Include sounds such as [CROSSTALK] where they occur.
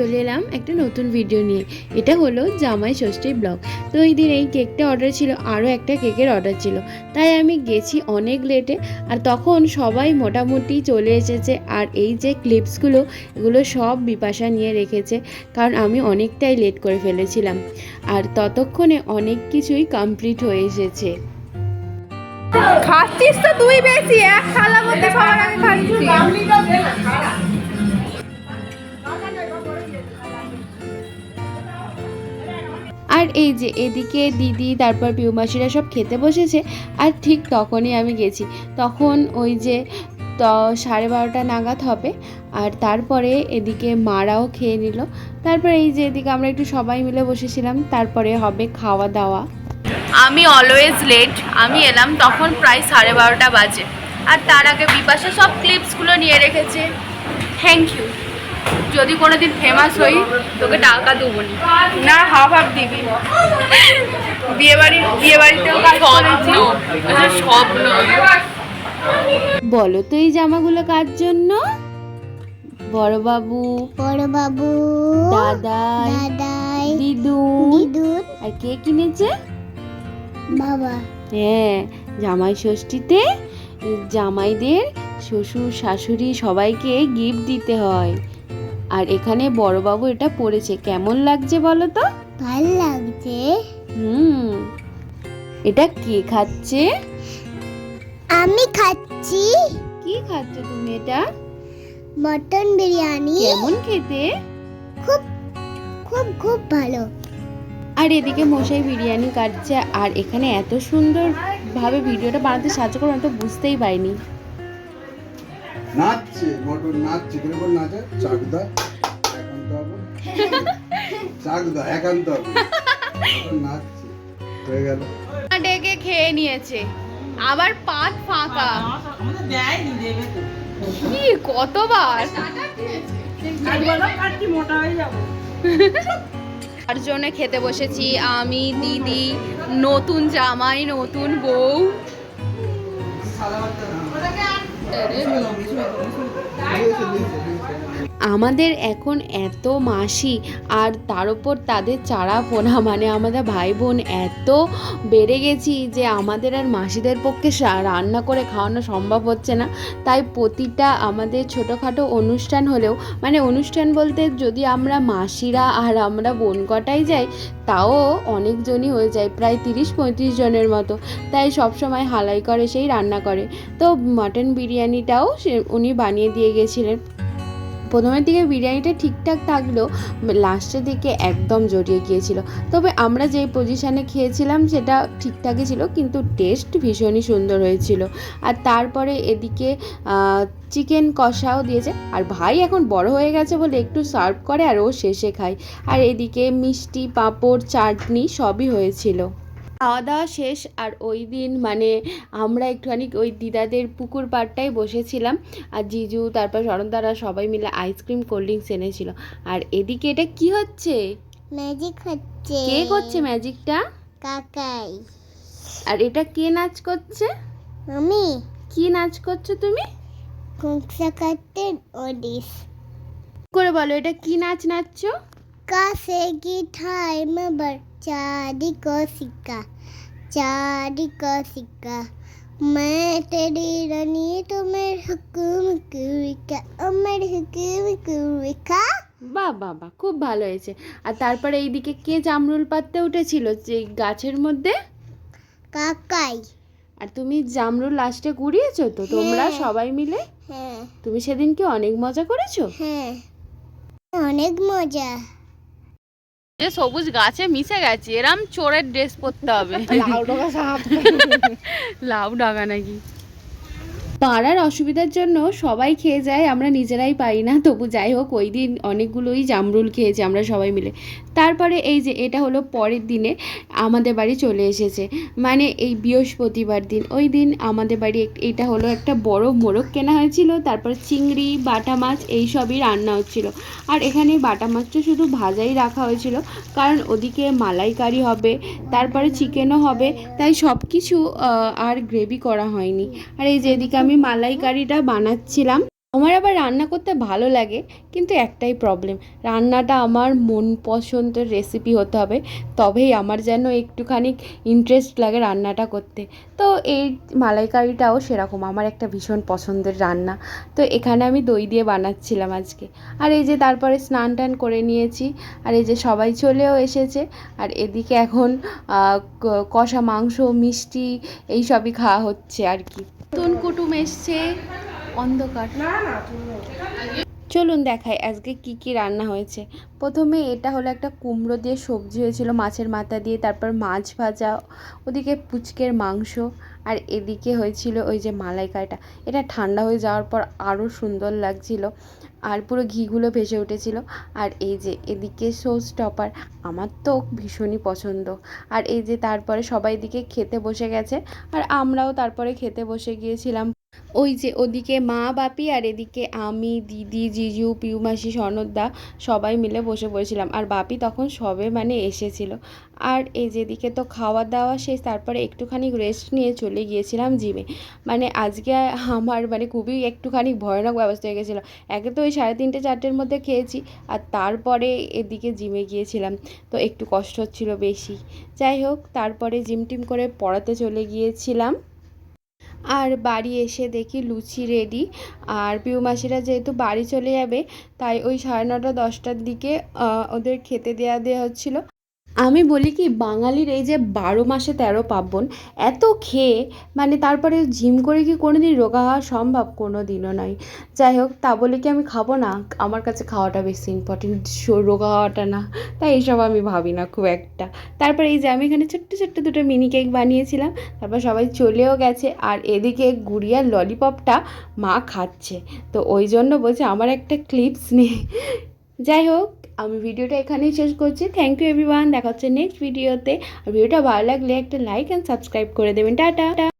চলে এলাম একটা নতুন ভিডিও নিয়ে। এটা হলো জামাই ষষ্ঠীর ব্লগ। তো এই দিন এই কেকটা অর্ডার ছিল, আরও একটা কেকের অর্ডার ছিল। তাই আমি গেছি অনেক লেটে আর তখন সবাই মোটামুটি চলে এসেছে আর এই যে ক্লিপসগুলো এগুলো সব বিপাশা নিয়ে রেখেছে কারণ আমি অনেকটাই লেট করে ফেলেছিলাম। আর ততক্ষণে অনেক কিছুই কমপ্লিট হয়ে এসেছে। খাচ্ছিস তো তুই বেশি, এক থালার মধ্যে সবার আগে খাচ্ছিস আর এই যে এদিকে দিদি, তারপর পিউমাসিরা সব খেতে বসেছে, আর ঠিক তখনই আমি গেছি। তখন ওই যে ত, সাড়ে বারোটা নাগাদ হবে, আর তারপরে এদিকে মারাও খেয়ে নিল। তারপরে এই যে এদিকে আমরা একটু সবাই মিলে বসেছিলাম, তারপরে হবে খাওয়া দাওয়া। আমি অলওয়েজ লেট আমি এলাম তখন প্রায় সাড়ে বারোটা বাজে। আর তার আগে বিপাশা সব ক্লিপসগুলো নিয়ে রেখেছে। থ্যাংক ইউ যদি কোনো দিন ফেমাস হই তোকে টাকা দেবো না। হাফ হাফ দিবি। বিয়ে বাড়ি বিয়ে বাড়িতেও কাজ করেছি স্বপ্ন। বলো তো এই জামাগুলো কার জন্য? বড়বাবু বড় বাবু দাদা দাদাই দিদুন দিদুন আর কে কিনেছে? বাবা। হ্যাঁ জামাই ষষ্ঠীতে জামাইদের শ্বশুর শাশুড়ি সবাইকে গিফট দিতে হয়। আর এখানে বড়বাবু এটা পড়েছে। কেমন লাগছে বলো তো? ভালো লাগছে। হুম। এটা কে খাচ্ছে? আমি খাচ্ছি। কি খাচ্ছ তুমি এটা? মটন বিরিয়ানি। কেমন খেতে? খুব খুব খুব ভালো। আর এদিকে মশাই বিরিয়ানি কাটছে আর এখানে এত সুন্দর ভাবে ভিডিওটা বানাতে সাহায্য করে আমি তো বুঝতেই পারিনি। নাচছে মটর নাচছে কীরকম নাচে? চাকদা একান্ত হবে [LAUGHS] চাকদা একান্ত হবে নাচছে হয়ে গেল। ডেকে খেয়ে নিয়েছে। আবার পাত ফাঁকা। কি কতবার? তার জন্য খেতে বসেছি আমি দিদি নতুন জামাই নতুন বউ। 对，没错，没错，没错，没错，没错，没。আমাদের এখন এত মাসি আর তার উপর তাদের চারা পোনা মানে আমাদের ভাই বোন এত বেড়ে গেছি যে আমাদের আর মাসিদের পক্ষে রান্না করে খাওয়ানো সম্ভব হচ্ছে না। তাই প্রতিটা আমাদের ছোটোখাটো অনুষ্ঠান হলেও মানে অনুষ্ঠান বলতে যদি আমরা মাসিরা আর আমরা বোন কটাই যাই, তাও অনেকজনই হয়ে যায়, প্রায় তিরিশ পঁয়ত্রিশ জনের মতো। তাই সবসময় হালাই করে, সেই রান্না করে। তো মাটন বিরিয়ানিটাও উনি বানিয়ে দিয়ে গেছিলেন। প্রথমের দিকে বিরিয়ানিটা ঠিকঠাক থাকলেও লাস্টের দিকে একদম জড়িয়ে গিয়েছিল। তবে আমরা যেই পজিশানে খেয়েছিলাম সেটা ঠিকঠাকই ছিল, কিন্তু টেস্ট ভীষণই সুন্দর হয়েছিল। আর তারপরে এদিকে চিকেন কষাও দিয়েছে। আর ভাই এখন বড় হয়ে গেছে বলে একটু সার্ভ করে আর ও শেষে খায়। আর এদিকে মিষ্টি, পাঁপড়, চাটনি সবই হয়েছিল। খাওয়া দাওয়া শেষ আর ওই দিন মানে আমরা একটুখানি ওই দিদাদের পুকুর পাড়টায় বসেছিলাম আর জিজু তারপর শরণদারা সবাই মিলে আইসক্রিম কোল্ড ড্রিঙ্কস এনেছিল। আর এদিকে এটা কি হচ্ছে? ম্যাজিক হচ্ছে। কে করছে ম্যাজিকটা? কাকাই। আর এটা কে নাচ করছে? আমি। কি নাচ করছ তুমি? কুংসা কাটতে ওডিস করে বলো এটা কি নাচ নাচছো? কাছে গিঠাই মেবার চারি को सिक्का चारी को सिक्का मैं तेरी रानी तो मेरे हुकुम कुविका ओ मेरे हुकुम कुविका বাহ বাহ বাহ খুব ভালো হয়েছে আর তারপরে এইদিকে কে জামরুল পাততে উঠেছিল যে গাছের মধ্যে কাকাই আর তুমি জামরুল লাস্টে কুড়িয়েছো তো তোমরা হ্যাঁ। সবাই মিলে হ্যাঁ তুমি সেদিন কি অনেক মজা করেছো হ্যাঁ অনেক মজা যে সবুজ গাছে মিশে গেছে এরম চোরের ড্রেস পরতে হবে। লাউ ডাঙ্গা নাকি? পাড়ার অসুবিধার জন্য সবাই খেয়ে যায়, আমরা নিজেরাই পাই না। তবু যাই হোক, ওই দিন অনেকগুলোই জামরুল খেয়েছি আমরা সবাই মিলে। তারপরে এই যে, এটা হলো পরের দিনে আমাদের বাড়ি চলে এসেছে। মানে এই বৃহস্পতিবার দিন। ওই দিন আমাদের বাড়ি এটা হলো একটা বড় মোরগ কেনা হয়েছিল, তারপর চিংড়ি, বাটা মাছ, এই সবই রান্না হচ্ছিল। আর এখানে বাটা মাছটা শুধু ভাজাই রাখা হয়েছিল, কারণ ওদিকে মালাইকারি হবে, তারপরে চিকেনও হবে, তাই সব কিছু আর গ্রেভি করা হয়নি। আর এই যে, এদিকে আমি মালাইকারিটা বানাচ্ছিলাম। আমার আবার রান্না করতে ভালো লাগে, কিন্তু একটাই প্রবলেম রান্নাটা আমার মন পছন্দের রেসিপি হতে হবে, তবেই আমার যেন একটুখানি ইন্টারেস্ট লাগে রান্নাটা করতে। তো এই মালাইকারিটাও সেরকম, আমার একটা ভীষণ পছন্দের রান্না। তো এখানে আমি দই দিয়ে বানাচ্ছিলাম আজকে। আর এই যে তারপরে স্নান টান করে নিয়েছি, আর এই যে সবাই চলেও এসেছে, আর এদিকে এখন কষা মাংস, মিষ্টি, এই সবই খাওয়া হচ্ছে আর কি। কুটুম এসছে অন্ধকার। চলুন দেখাই আজকে কি কি রান্না হয়েছে। প্রথমে এটা হলো একটা কুমড়ো দিয়ে সবজি হয়েছিল মাছের মাথা দিয়ে, তারপর মাছ ভাজা, ওদিকে পুচকের মাংস, আর এদিকে হয়েছিল ওই যে মালাইকারিটা। এটা ঠান্ডা হয়ে যাওয়ার পর আরও সুন্দর লাগছিল, আর পুরো ঘিগুলো ভেসে উঠেছিল। আর এই যে এদিকে সোস টপার, আমার তো ভীষণই পছন্দ। আর এই যে তারপরে সবাই দিকে খেতে বসে গেছে, আর আমরাও তারপরে খেতে বসে গিয়েছিলাম। ওই যে ওদিকে মা, বাপি আর এদিকে আমি, দিদি, জিজু, পিউমাসি সনদদা সবাই মিলে বসে পড়েছিলাম। আর বাপি তখন সবে মানে এসেছিল। আর এই যেদিকে তো খাওয়া দাওয়া শেষ, তারপরে একটুখানি রেস্ট নিয়ে চলে গিয়েছিলাম জিমে মানে আজকে আমার মানে খুবই একটুখানি ভয়ানক ব্যবস্থা হয়ে গেছিল। একে তো ওই সাড়ে তিনটে, চারটের মধ্যে খেয়েছি আর তারপরে এদিকে জিমে গিয়েছিলাম। তো একটু কষ্ট হচ্ছিল বেশি। যাই হোক, তারপরে জিম টিম করে পড়াতে চলে গিয়েছিলাম। আর বাড়ি এসে দেখি লুচি রেডি আর পিউমাসিরা যেহেতু বাড়ি চলে যাবে, তাই ওই সাড়ে নটা দশটার দিকে ওদের খেতে দেওয়া দেওয়া হচ্ছিল। আমি বলি কি, বাঙালির এই যে বারো মাসে তেরো পার্বণ, এত খেয়ে মানে তারপরে জিম করে কি কোনো দিন রোগা হওয়া সম্ভব? কোনো দিনও নয়। যাই হোক, তা বলে কি আমি খাব না? আমার কাছে খাওয়াটা বেশি ইম্পর্টেন্ট রোগা হওয়াটা না। তাই এইসব আমি ভাবি না খুব একটা। তারপরে এই যে আমি এখানে ছোট্ট ছোট্ট দুটো মিনি কেক বানিয়েছিলাম। তারপর সবাই চলেও গেছে, আর এদিকে গুড়িয়ার ললিপপটা মা খাচ্ছে। তো ওই জন্য বলছে, আমার একটা ক্লিপস নেই যাই হোক আমি ভিডিওটা এখানেই শেষ করছি। থ্যাংক ইউ এভরিওয়ান দেখা হচ্ছে নেক্সট ভিডিওতে আর ভিডিওটা ভালো লাগলে একটা লাইক অ্যান্ড সাবস্ক্রাইব করে দেবেন। টাটা।